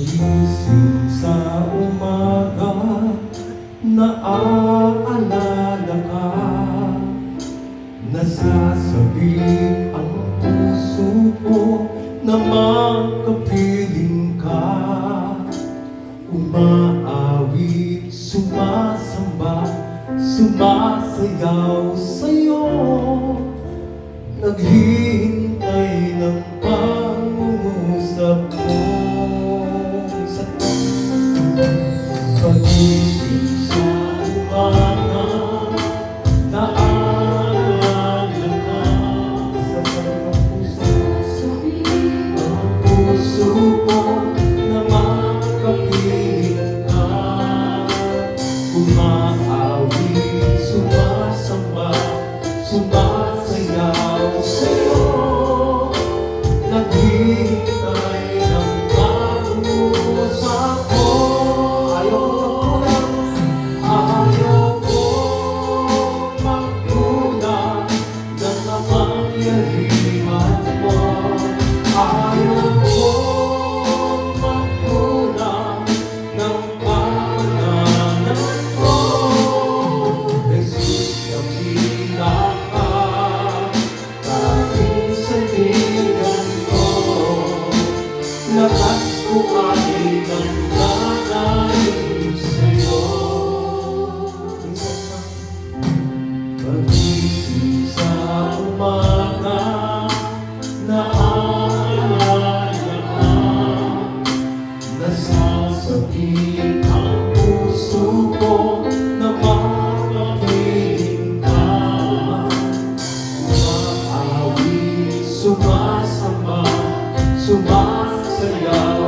Gumising sa umaga Naaalala ka. Nasasabik ang puso ko makapiling ka. Umaawit, sumasamba Sumasayaw sa'yo. Naghihintay ng pangungusap ko. Sundar lahat ko ay nagbagay sa'yo Pag-ibig sa umaga Naaalala ka Nasasakit ang puso ko Na makapiling ka Maawi, sumasama, sumasama awesome God.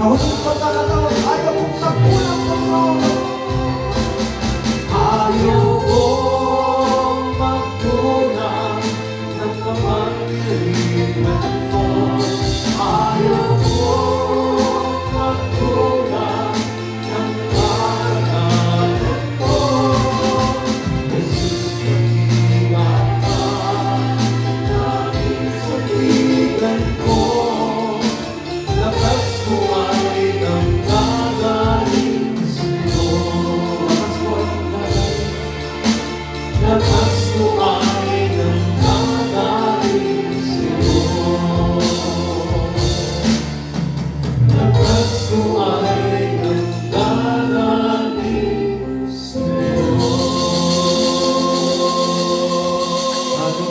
저 혼자 나가다 와이가 꿈나 꿈나 꿈나 Let's go.